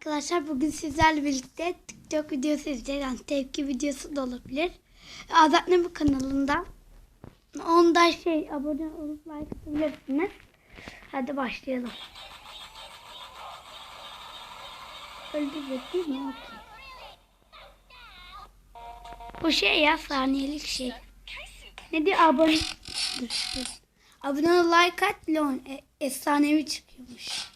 Arkadaşlar bugün sizlerle birlikte TikTok videosu izleyeceğiz. Yani tepki videosu da olabilir. Azat bu kanalında. Onda şey abone olup like atabilirsiniz. Hadi başlayalım. Öldürecek değil mi? Okey. Bu şey ya saniyelik şey. Ne diyor abone? Dur, dur. Abone like at lon. E, efsanevi çıkıyormuş.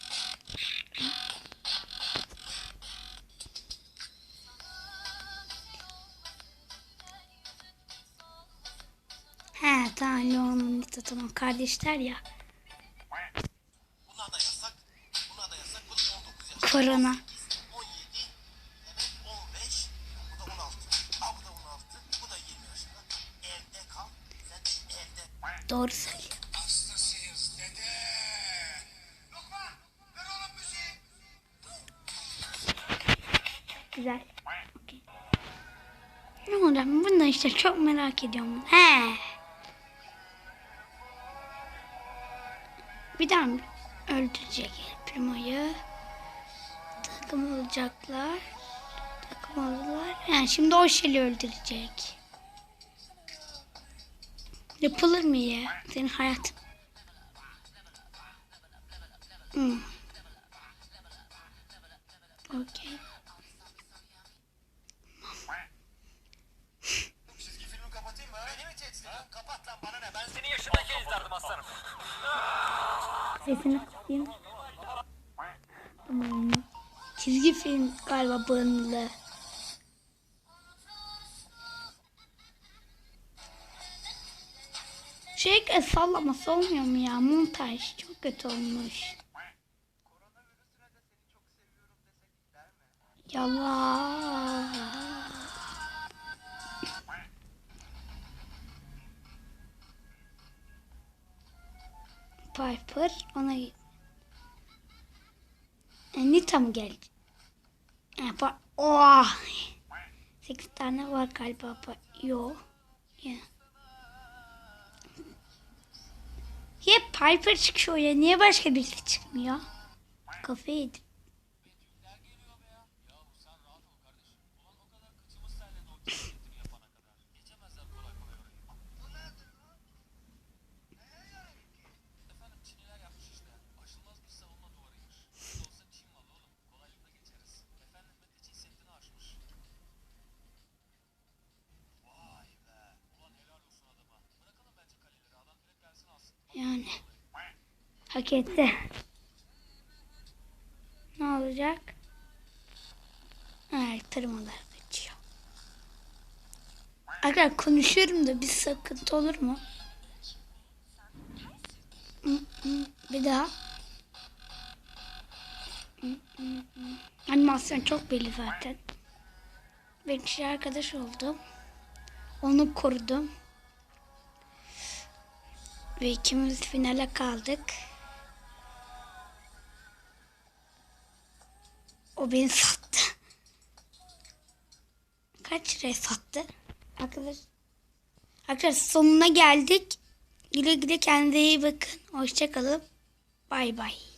Da 16, bu da 20 yaşında. Evde kal, sen evde. Doğru söylüyor. Güzel. Okey. Ne olacak? Bunu işte çok merak ediyorum. He. Bir daha mı öldürecek El Primo'yu? Takım olacaklar. Takım oldular. Yani şimdi o şeyi öldürecek. Yapılır mı ya? Senin hayatın. Hmm. Okey. Çizgi filmi kapatayım mı? Beni mi tehdit ediyorsun? Kapat lan bana ne? Ben Senin yaşındaki izlerdim aslanım. Sesini kısayım. Hmm. Çizgi film galiba bağımlılığı. Şey e, sallaması olmuyor mu ya? Montaj çok kötü olmuş. Yalan. Piper ona e, Nita mı geldi? E, oh. 8 tane var galiba. Yo. Ya. Hep Piper çıkıyor ya. Niye başka birisi çıkmıyor? Kafayı yedim. Yani. Hak etti. Ne olacak? Evet, tırmalar kaçıyor. Arkadaşlar konuşuyorum da bir sıkıntı olur mu? Bir daha. Animasyon çok belli zaten. Bir kişi arkadaş oldum. Onu korudum. Ve ikimiz finale kaldık. O beni sattı. Kaç liraya sattı? Arkadaş, arkadaşlar sonuna geldik. Güle güle kendinize iyi bakın. Hoşçakalın. Bay bay.